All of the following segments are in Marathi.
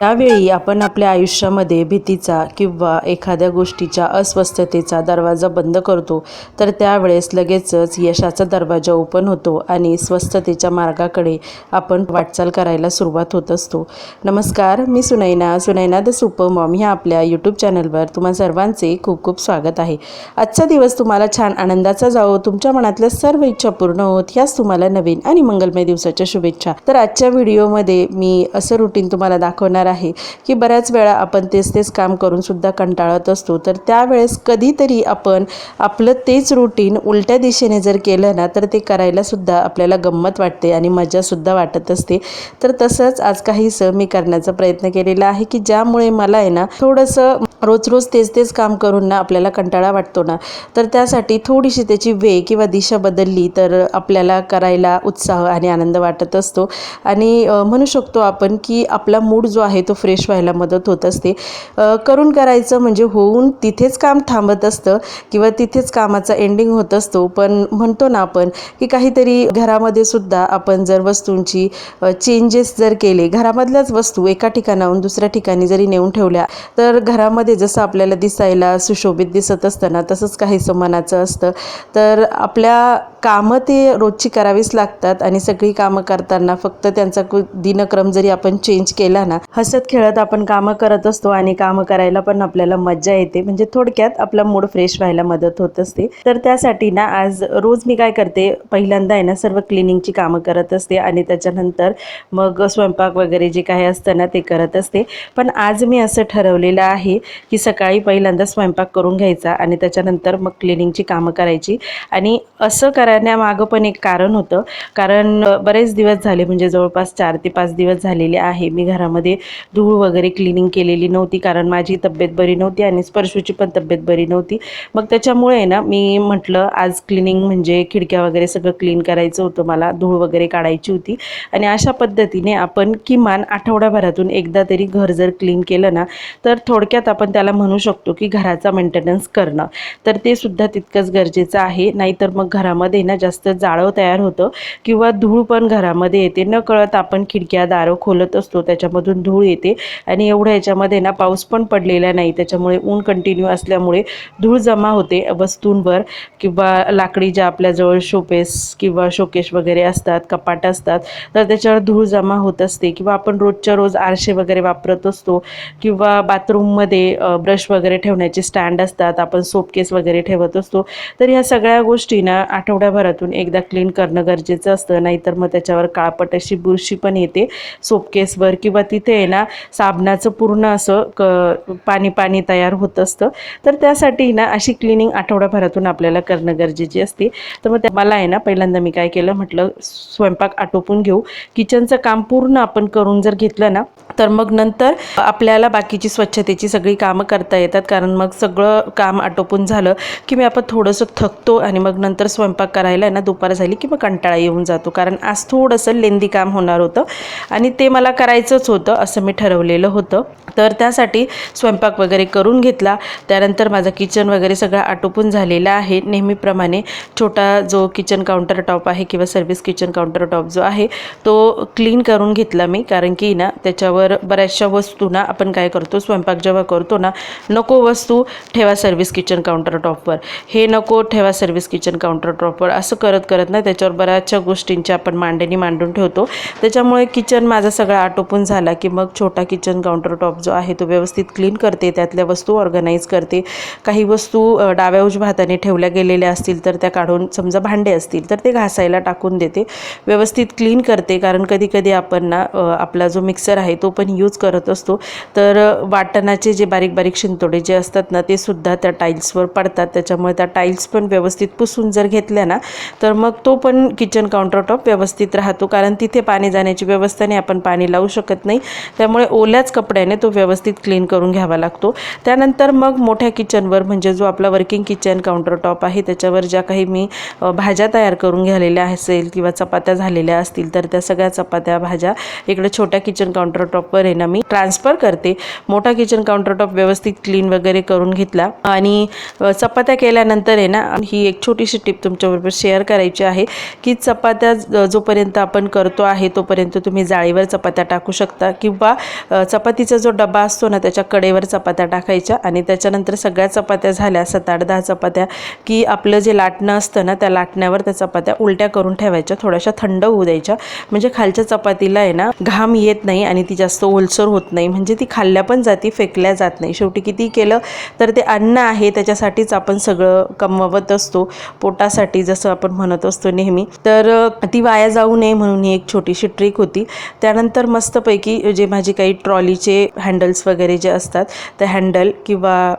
त्यावेळी आपण आपल्या आयुष्यामध्ये भीतीचा किंवा एखाद्या गोष्टीच्या अस्वस्थतेचा दरवाजा बंद करतो तर त्यावेळेस लगेचच यशाचा दरवाजा ओपन होतो आणि स्वस्थतेच्या मार्गाकडे आपण वाटचाल करायला सुरुवात होत असतो. नमस्कार मी Sunaina. Sunaina the super mom ह्या आपल्या यूट्यूब चॅनलवर तुम्हा सर्वांचे खूप खूप स्वागत आहे. आजचा दिवस तुम्हाला छान आनंदाचा जावो तुमच्या मनातल्या सर्व इच्छा पूर्ण होत ह्याच तुम्हाला नवीन आणि मंगलमय दिवसाच्या शुभेच्छा. तर आजच्या व्हिडिओमध्ये मी असं रुटीन तुम्हाला दाखवणार आहे की बऱ्याच वेळा आपण तेच तेच काम करून सुद्धा कंटाळत असतो. तर त्यावेळेस कधीतरी आपण आपलं तेच रुटीन उलट्या दिशेने जर केलं ना तर ते करायला सुद्धा आपल्याला गंमत वाटते आणि मजासुद्धा वाटत असते. तर तसंच आज काहीसं मी करण्याचा प्रयत्न केलेला आहे की ज्यामुळे मला आहे ना थोडंसं रोज रोज तेच तेच काम करून ना आपल्याला कंटाळा वाटतो ना तर त्यासाठी थोडीशी त्याची वे किंवा दिशा बदलली तर आपल्याला करायला उत्साह आणि आनंद वाटत असतो. आणि म्हणू शकतो आपण की आपला मूड जो आहे तो फ्रेश व्हायला मदत होत असते. करून करायचं म्हणजे होऊन तिथेच काम थांबत असतं किंवा तिथेच कामाचा एंडिंग होत असतो. पण म्हणतो ना आपण की काहीतरी घरामध्ये सुद्धा आपण जर वस्तूंची चेंजेस जर केले घरामधल्याच वस्तू एका ठिकाणाहून दुसऱ्या ठिकाणी जरी नेऊन ठेवल्या तर घरामध्ये जसं आपल्याला दिसायला सुशोभित दिसत असतं ना तसंच काहीसं मनाचं असतं. तर आपल्या कामं ते रोजची करावीच लागतात आणि सगळी कामं करताना फक्त त्यांचा कु- दिनक्रम जरी आपण चेंज केला ना हसत खेळत आपण कामं करत असतो आणि कामं करायला पण आपल्याला मज्जा येते. म्हणजे थोडक्यात आपला मूड फ्रेश व्हायला मदत होत असते. तर त्यासाठी ना आज रोज मी काय करते पहिल्यांदा आहे ना सर्व क्लिनिंगची कामं करत असते आणि त्याच्यानंतर मग स्वयंपाक वगैरे जे काही असतं ना ते करत असते. पण आज मी असं ठरवलेलं आहे की सकाळी पहिल्यांदा स्वयंपाक करून घ्यायचा आणि त्याच्यानंतर मग क्लिनिंगची कामं करायची. आणि असं करण्यामागं पण एक कारण होतं. कारण बरेच दिवस झाले म्हणजे जवळपास चार ते पाच दिवस झालेले आहे. मी घरामध्ये धूळ वगैरे क्लिनिंग केलेली नव्हती कारण माझी तब्येत बरी नव्हती आणि स्पर्शूची पण तब्येत बरी नव्हती. मग त्याच्यामुळे ना मी म्हटलं आज क्लिनिंग म्हणजे खिडक्या वगैरे सगळं क्लीन करायचं होतं मला धूळ वगैरे काढायची होती. आणि अशा पद्धतीने आपण किमान आठवड्याभरातून एकदा तरी घर जर क्लीन केलं ना तर थोडक्यात आपण त्याला म्हणू शकतो की घराचा मेंटेनन्स करणं. तर ते सुद्धा तितकंच गरजेचं आहे. नाहीतर मग घरामध्ये ना जास्त जाळं तयार होतं किंवा धूळ पण घरामध्ये येते. न कळत आपण खिडक्या दारं खोलत असतो त्याच्यामधून धूळ येते आणि एवढ्या याच्यामध्ये ना पाऊस पण पडलेला नाही. त्याच्यामुळे ऊन कंटिन्यू असल्यामुळे धूळ जमा होते वस्तूंवर किंवा लाकडी ज्या आपल्याजवळ शोपेस किंवा शोकेश वगैरे असतात कपाट असतात तर त्याच्यावर धूळ जमा होत असते. किंवा आपण रोजच्या रोज आरसे वगैरे वापरत असतो किंवा बाथरूममध्ये ब्रश वगैरे ठेवण्याचे स्टँड असतात आपण सोपकेस वगैरे ठेवत असतो. तर ह्या सगळ्या गोष्टी ना आठवड्याभरातून एकदा क्लीन करणं गरजेचं असतं. नाहीतर मग त्याच्यावर काळपट अशी बुरशी पण येते. सोपकेसवर किंवा तिथे आहे ना साबणाचं पूर्ण असं क पाणी पाणी तयार होत असतं. तर त्यासाठी ना अशी क्लिनिंग आठवड्याभरातून आपल्याला करणं गरजेची असते. तर मग त्या मला आहे ना पहिल्यांदा मी काय केलं म्हटलं स्वयंपाक आटोपून घेऊ. किचनचं काम पूर्ण आपण करून जर घेतलं ना तर मग नंतर आपल्याला बाकीची स्वच्छतेची सगळी कामं करता येतात. कारण मग सगळं काम आटोपून झालं की मी आपण थोडंसं थकतो आणि मग नंतर स्वयंपाक करायला आहे ना दुपार झाली की मग कंटाळा येऊन जातो. कारण आज थोडंसं लेंदी काम होणार होतं आणि ते मला करायचंच होतं असं मी ठरवलेलं होतं. तर त्यासाठी स्वयंपाक वगैरे करून घेतला. त्यानंतर माझं किचन वगैरे सगळं आटोपून झालेलं आहे. नेहमीप्रमाणे छोटा जो किचन काउंटर टॉप आहे किंवा सर्व्हिस किचन काउंटर टॉप जो आहे तो क्लीन करून घेतला मी. कारण की ना त्याच्यावर बऱ्याचशा वस्तू ना आपण काय करतो स्वयंपाक जेव्हा करतो ना नको वस्तू ठेवा सर्व्हिस किचन काउंटर टॉपवर हे नको ठेवा सर्व्हिस किचन काउंटर टॉपवर असं करत करत ना त्याच्यावर बऱ्याचशा गोष्टींची आपण मांडणी मांडून ठेवतो. त्याच्यामुळे किचन माझा सगळा आटोपून झाला की मग छोटा किचन काउंटर टॉप जो जो आहे तो व्यवस्थित क्लीन करते त्यातल्या वस्तू ऑर्गनाईज करते. काही वस्तू डाव्या उजव्या हाताने ठेवल्या गेलेल्या असतील तर त्या काढून समजा भांडे असतील तर ते घासायला टाकून देते. व्यवस्थित क्लीन करते कारण कधी कधी आपण ना आपला जो मिक्सर आहे तो पण यूज करत असतो. तर वाटणाचे जे बारीक बारीक शिंतोडे जे असतात ना ते सुद्धा त्या टाईल्सवर पडतात. त्याच्यामुळे त्या टाईल्स पण व्यवस्थित पुसून जर घेतल्या ना तर मग तो पण किचन काउंटर टॉप व्यवस्थित राहतो. कारण तिथे पाणी जाण्याची व्यवस्था नाही आपण पाणी लावू शकत नाही. त्यामुळे ओल्याच कपड्याने तो व्यवस्थित क्लीन करून घ्यावा लागतो. त्यानंतर मग मोठ्या किचनवर म्हणजे जो आपला वर्किंग किचन काउंटर टॉप आहे त्याच्यावर ज्या काही मी भाज्या तयार करून घ्यालेल्या असेल किंवा चपात्या झालेल्या असतील तर त्या सगळ्या चपात्या भाज्या इकडे छोट्या किचन काउंटर टॉपवर आहे ना मी ट्रान्सफर करते. मोठा किचन काउंटर टॉप व्यवस्थित क्लीन वगैरे करून घेतला. आणि चपात्या केल्यानंतर आहे ना ही एक छोटीशी टिप तुमच्याबरोबर शेअर करायची आहे की चपात्या जोपर्यंत आपण करतो आहे तोपर्यंत तुम्ही जाळीवर चपात्या टाकू शकता किंवा चपातीचा जो डबा असतो ना त्याच्या कडेवर चपात्या टाकायच्या आणि त्याच्यानंतर सगळ्या चपात्या झाल्या सात आठ दहा चपात्या की आपलं जे लाटणं असतं ना त्या लाटण्यावर त्या चपात्या उलट्या करून ठेवायच्या थोड्याशा थंड होऊ द्यायच्या. म्हणजे खालच्या चपातीला आहे ना घाम येत नाही आणि ती जास्त ओलसर होत नाही. म्हणजे ती खाल्ल्या पण जाती फेकल्या जात नाही. शेवटी किती केलं तर ते अन्न आहे त्याच्यासाठीच आपण सगळं कमवत असतो. पोटासाठी जसं आपण म्हणत असतो नेहमी. तर ती वाया जाऊ नये म्हणून ही एक छोटीशी ट्रिक होती. त्यानंतर मस्तपैकी जे माझी काही ट्रॉलीचे हँडल्स वगैरे जे असतात ते हँडल किंवा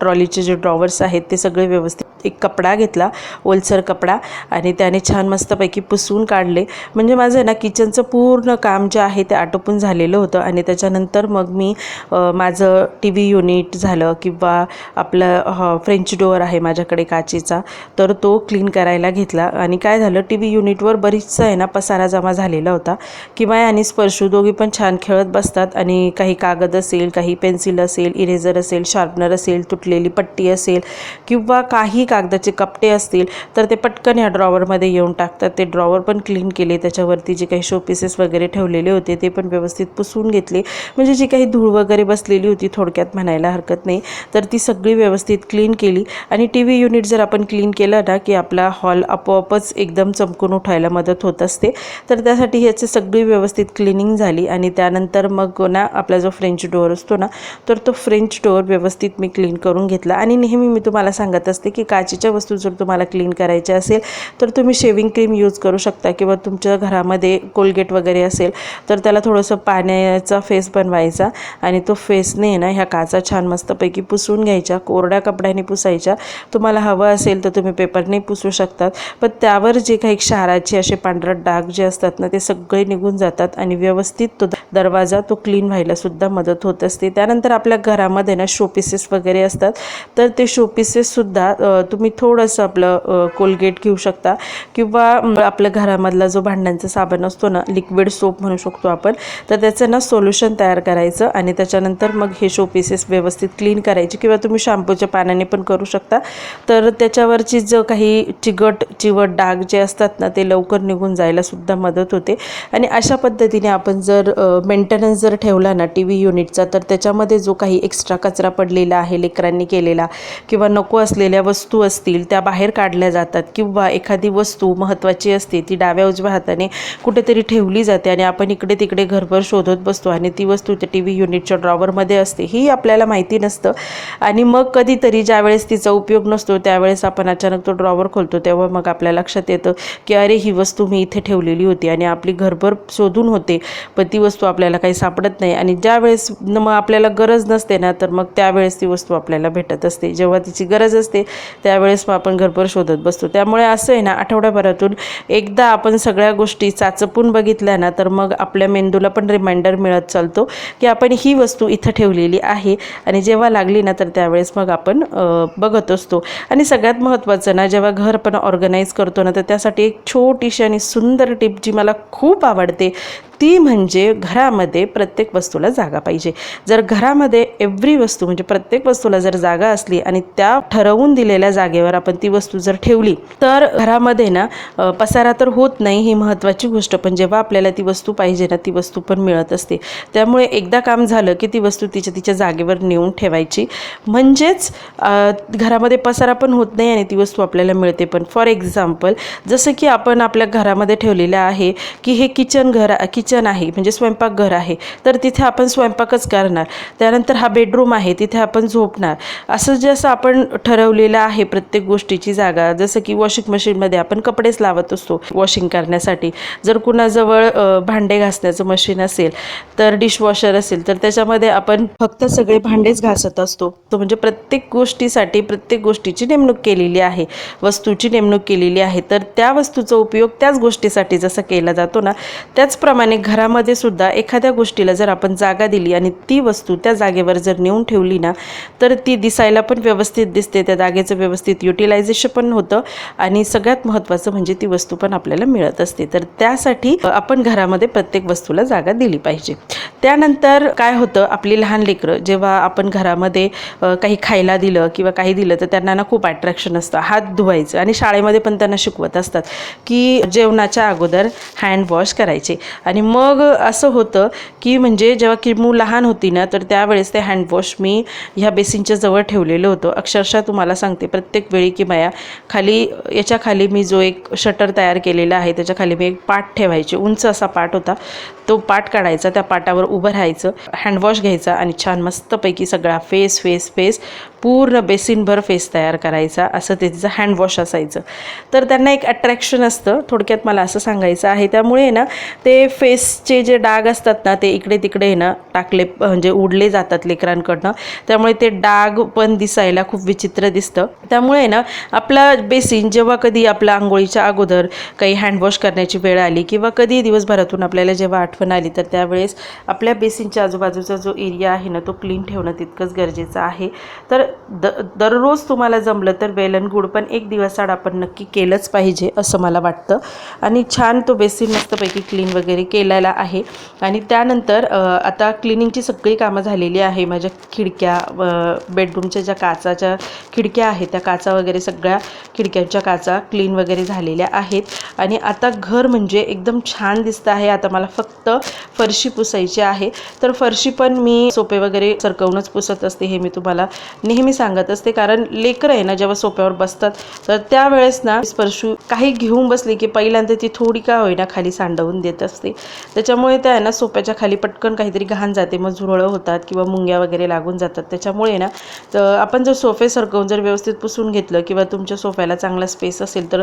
ट्रॉलीचे जे ड्रॉवर्स आहेत ते सगळे व्यवस्थित एक कपडा घेतला ओलसर कपडा आणि त्याने छान मस्तपैकी पुसून काढले. म्हणजे माझं ना किचनचं पूर्ण काम जे आहे ते आटोपून झालेलं होतं आणि त्याच्यानंतर मग मी माझं टी व्ही युनिट झालं किंवा आपलं फ्रेंच डोअर आहे माझ्याकडे काचेचा तर तो क्लीन करायला घेतला. आणि काय झालं टी व्ही युनिटवर बरीचसा आहे ना पसारा जमा झालेला होता. किंवा आणि स्पर्शू दोघी पण छान खेळत बसतात आणि काही कागद असेल काही पेन्सिल असेल इरेझर असेल शार्पनर असेल तुटलेली पट्टी असेल किंवा काही कागदाचे कपटे असतील तर ते पटकन या ड्रॉवरमध्ये येऊन टाकतात. ते ड्रॉवर पण क्लीन केले त्याच्यावरती जे काही शो पीसेस वगैरे ठेवलेले होते ते पण व्यवस्थित पुसून घेतले. म्हणजे जी काही धूळ वगैरे बसलेली होती थोडक्यात म्हणायला हरकत नाही तर ती सगळी व्यवस्थित क्लीन केली. आणि टी व्ही युनिट जर आपण क्लीन केलं ना की आपला हॉल आपोआपच एकदम चमकून उठायला मदत होत असते तर त्यासाठी ह्याची सगळी व्यवस्थित क्लिनिंग झाली. आणि त्यानंतर मग ना आपला जो फ्रेंच डोअर असतो ना तर तो फ्रेंच डोअर व्यवस्थित मी क्लीन करून घेतला. आणि नेहमी मी तुम्हाला सांगत असते की काचेच्या वस्तू जर तुम्हाला क्लीन करायच्या असेल तर तुम्ही शेविंग क्रीम यूज करू शकता किंवा तुमच्या घरामध्ये कोलगेट वगैरे असेल तर त्याला थोडंसं पाण्याचा फेस बनवायचा आणि तो फेसने ना ह्या काचा छान मस्तपैकी पुसून घ्यायच्या कोरड्या कपड्याने पुसायच्या. तुम्हाला हवं असेल तर तुम्ही पेपरने पुसू शकतात. पण त्यावर जे काही क्षाराचे असे पांढरट डाग जे असतात ना ते सगळे निघून जातात आणि व्यवस्थित तो दरवाजा तो क्लीन व्हायला सुद्धा मदत होत असते. त्यानंतर आपल्या घरामध्ये ना शोपीसेस वगैरे असतात. तर ते शोपीसेससुद्धा तुम्ही थोडंसं आपलं कोलगेट घेऊ शकता. किंवा आपल्या घरामधला जो भांड्यांचा साबण असतो ना लिक्विड सोप म्हणू शकतो आपण तर त्याचं ना सोल्युशन तयार करायचं आणि त्याच्यानंतर मग हे शो पीसेस व्यवस्थित क्लीन करायचे. किंवा तुम्ही शॅम्पूच्या पाण्याने पण करू शकता. तर त्याच्यावरची जो काही चिगट चिवट डाग जे असतात ना ते लवकर निघून जायला सुद्धा मदत होते. आणि अशा पद्धतीने आपण जर मेंटेनन्स जर ठेवला ना टी व्ही युनिटचा तर त्याच्यामध्ये जो काही एक्स्ट्रा कचरा पडलेला आहे लेकरांनी केलेला किंवा नको असलेल्या वस्तू वस्तू असतील त्या बाहेर काढल्या जातात किंवा एखादी वस्तू महत्त्वाची असते ती डाव्या उजव्या हाताने कुठेतरी ठेवली जाते आणि आपण इकडे तिकडे घरभर शोधत बसतो आणि ती वस्तू त्या टी व्ही युनिटच्या ड्रॉवरमध्ये असते ही आपल्याला माहिती नसतं. आणि मग कधीतरी ज्यावेळेस तिचा उपयोग नसतो त्यावेळेस आपण अचानक तो ड्रॉवर खोलतो तेव्हा मग आपल्या लक्षात येतं की अरे ही वस्तू मी इथे ठेवलेली होती आणि आपली घरभर शोधून होते पण ती वस्तू आपल्याला काही सापडत नाही. आणि ज्यावेळेस न मग आपल्याला गरज नसते ना तर मग त्यावेळेस ती वस्तू आपल्याला भेटत असते. जेव्हा तिची गरज असते त्यावेळेस मग आपण घरभर शोधत बसतो. त्यामुळे असं आहे ना आठवड्याभरातून एकदा आपण सगळ्या गोष्टी चाचपून बघितल्या ना तर मग आपल्या मेंदूला पण रिमाइंडर मिळत चालतो की आपण ही वस्तू इथं ठेवलेली आहे आणि जेव्हा लागली ना तर त्यावेळेस मग आपण बघत असतो. आणि सगळ्यात महत्त्वाचं ना जेव्हा घर आपण ऑर्गनाईज करतो ना तर त्यासाठी एक छोटीशी आणि सुंदर टिप जी मला खूप आवडते ती म्हणजे घरामध्ये प्रत्येक वस्तूला जागा पाहिजे. जर घरामध्ये एव्हरी वस्तू म्हणजे प्रत्येक वस्तूला जर जागा असली आणि त्या ठरवून दिलेल्या जागेवर आपण ती वस्तू जर ठेवली तर घरामध्ये ना पसारा तर होत नाही ही महत्त्वाची गोष्ट. पण जेव्हा आपल्याला ती वस्तू पाहिजे ना ती वस्तू पण मिळत असते. त्यामुळे एकदा काम झालं की ती वस्तू तिच्या तिच्या जागेवर नेऊन ठेवायची. म्हणजेच घरामध्ये पसारा पण होत नाही आणि ती वस्तू आपल्याला मिळते. पण फॉर एक्झाम्पल जसं की आपण आपल्या घरामध्ये ठेवलेलं आहे की हे किचन घर किचन आहे म्हणजे स्वयंपाकघर आहे तर तिथे आपण स्वयंपाकच करणार. त्यानंतर हा बेडरूम आहे तिथे आपण झोपणार. असं जसं आपण ठरवलेलं आहे प्रत्येक गोष्टीची जागा जसं की वॉशिंग मशीनमध्ये आपण कपडेच लावत असतो वॉशिंग करण्यासाठी. जर कुणाजवळ भांडे घासण्याचं मशीन असेल तर डिशवॉशर असेल तर त्याच्यामध्ये आपण फक्त सगळे भांडेच घासत असतो. तो म्हणजे प्रत्येक गोष्टीसाठी प्रत्येक गोष्टीची नेमणूक केलेली आहे वस्तूची नेमणूक केलेली आहे. तर त्या वस्तूचा उपयोग त्याच गोष्टीसाठी जसं केला जातो ना त्याचप्रमाणे घरामध्ये सुद्धा एखाद्या गोष्टीला जर आपण जागा दिली आणि ती वस्तू त्या जागेवर जर नेऊन ठेवली ना तर ती दिसायला पण व्यवस्थित दिसते त्या जागेचं व्यवस्थित युटिलायझेशन पण होतं आणि सगळ्यात महत्त्वाचं म्हणजे ती वस्तू पण आपल्याला मिळत असते. तर त्यासाठी आपण घरामध्ये प्रत्येक वस्तूला जागा दिली पाहिजे. त्यानंतर काय होतं आपली लहान लेकरं जेव्हा आपण घरामध्ये काही खायला दिलं किंवा काही दिलं तर त्यांना ना खूप अट्रॅक्शन असतं. हात धुवायचं आणि शाळेमध्ये पण त्यांना शिकवत असतात की जेवणाच्या अगोदर हँड वॉश करायचे आणि मग असं होतं की म्हणजे जेव्हा किमू लहान होती ना तर त्यावेळेस ते हँडवॉश मी ह्या बेसिनच्या जवळ ठेवलेलं होतं. अक्षरशः तुम्हाला सांगते प्रत्येक वेळी की माया खाली याच्या खाली मी जो एक शटर तयार केलेला आहे त्याच्याखाली मी एक पाट ठेवायचे. उंच असा पाट होता. तो पाट काढायचा त्या पाटावर उभं राहायचं हँडवॉश घ्यायचा आणि छान मस्तपैकी सगळा फेस फेस फेस पूर्ण बेसिनभर फेस तयार करायचा. असं ते तिचं हँडवॉश असायचं. तर त्यांना एक अट्रॅक्शन असतं. थोडक्यात मला असं सांगायचं आहे. त्यामुळे ना ते फेस फेसचे जे डाग असतात ना ते इकडे तिकडे ना टाकले म्हणजे उडले जातात लेकरांकडनं. त्यामुळे ते डाग पण दिसायला खूप विचित्र दिसतं. त्यामुळे ना आपला बेसिन जेव्हा कधी आपल्या आंघोळीच्या अगोदर काही हँडवॉश करण्याची वेळ आली किंवा कधी दिवसभरातून आपल्याला जेव्हा आठवण आली तर त्यावेळेस आपल्या बेसिनच्या आजूबाजूचा जो एरिया आहे ना तो क्लीन ठेवणं तितकंच गरजेचं आहे. तर द दररोज तुम्हाला जमलं तर वेल अँड गुड पण एक दिवस आड आपण नक्की केलंच पाहिजे असं मला वाटतं. आणि छान तो बेसिन मस्तपैकी क्लीन वगैरे केलेला आहे. आणि त्यानंतर आता क्लिनिंगची सगळी कामं झालेली आहे. माझ्या खिडक्या बेडरूमच्या ज्या काचाच्या खिडक्या आहेत त्या काचा वगैरे सगळ्या खिडक्यांच्या काचा क्लीन वगैरे झालेल्या आहेत. आणि आता घर म्हणजे एकदम छान दिसतं आहे. आता मला फक्त फरशी पुसायची आहे. तर फरशी पण मी सोपे वगैरे सरकवूनच पुसत असते हे मी तुम्हाला नेहमी सांगत असते. कारण लेकरं आहे ना जेव्हा सोप्यावर बसतात तर त्यावेळेस ना स्पर्शू काही घेऊन बसली की पहिल्यांदा ती थोडी का होईना खाली सांडवून देत असते. त्याच्यामुळे त्या आहे ना सोप्याच्या खाली पटकन काहीतरी घाण जाते. मग झुरळं होतात किंवा मुंग्या वगैरे लागून जातात. त्याच्यामुळे ना तर आपण जर सोफे सरकवून जर व्यवस्थित पुसून घेतलं किंवा तुमच्या सोफ्याला चांगला स्पेस असेल तर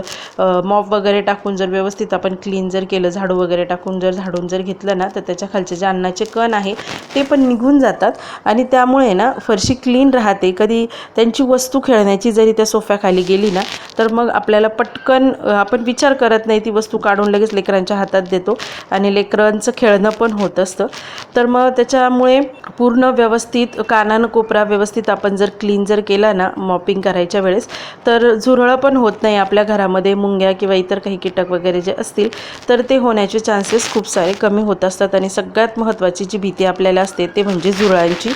मॉप वगैरे टाकून जर व्यवस्थित आपण क्लीन जर केलं झाडू वगैरे टाकून जर झाडून जर घेतलं ना तर त्याच्या खालचे जे अन्नाचे कण आहे ते पण निघून जातात. आणि त्यामुळे ना फरशी क्लीन राहते. कधी त्यांची वस्तू खेळण्याची जरी त्या सोफ्याखाली गेली ना तर मग आपल्याला पटकन आपण विचार करत नाही ती वस्तू काढून लगेच लेकरांच्या हातात देतो. आणि लेकरांचं खेळणं पण होत असतं. तर मग त्याच्यामुळे पूर्ण व्यवस्थित कानानं कोपरा व्यवस्थित आपण जर क्लीन जर केला ना मॉपिंग करायच्या वेळेस तर झुरळं पण होत नाही आपल्या घरामध्ये मुंग्या किंवा इतर काही कीटक वगैरे जे असतील तर ते होण्याचे चान्सेस खूप सारे कमी होत असतात. आणि सगळ्यात महत्त्वाची जी भीती आपल्याला असते ते म्हणजे झुरळांची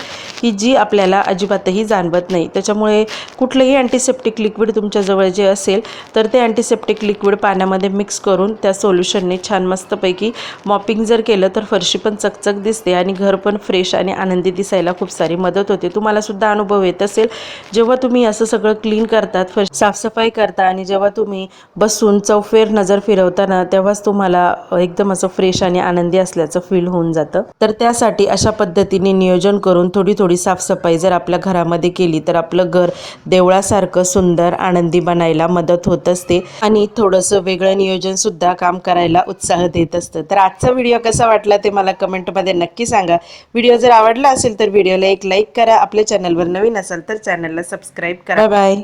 की जी आपल्याला अजिबातही जाणवत नाही. त्याच्यामुळे कुठलंही अँटीसेप्टिक लिक्विड तुमच्याजवळ जे असेल तर ते अँटीसेप्टिक लिक्विड पाण्यामध्ये मिक्स करून त्या सोल्युशनने छान मस्तपैकी मॉपिंग जर केलं तर फरशी पण चकचक दिसते आणि घर पण फ्रेश आणि आनंदी दिसायला खूप सारी मदत होते. तुम्हाला सुद्धा अनुभव येत असेल जेव्हा तुम्ही असं सगळं क्लीन करतात फरशी साफसफाई करता आणि जेव्हा तुम्ही बसून चौफेर नजर फिरवताना तेव्हाच तुम्हाला एकदम असं फ्रेश आणि आनंदी असल्याचं फील होऊन जातं. तर त्यासाठी अशा पद्धतीने नियोजन करून थोडी थोडी साफसफाई जर आपल्या घरामध्ये केली तर आपलं घर देवळासारखं सुंदर आनंदी बनायला मदत होत असते. आणि थोडंसं वेगळं नियोजन सुद्धा काम करायला उत्साह देत असतं. तर आजचा व्हिडिओ कसा वाटला ते मला कमेंटमध्ये नक्की सांगा. व्हिडिओ जर आवडला असेल तर व्हिडिओला एक लाईक करा. आपल्या चॅनलवर नवीन असाल तर चॅनलला सबस्क्राईब करा. बाय.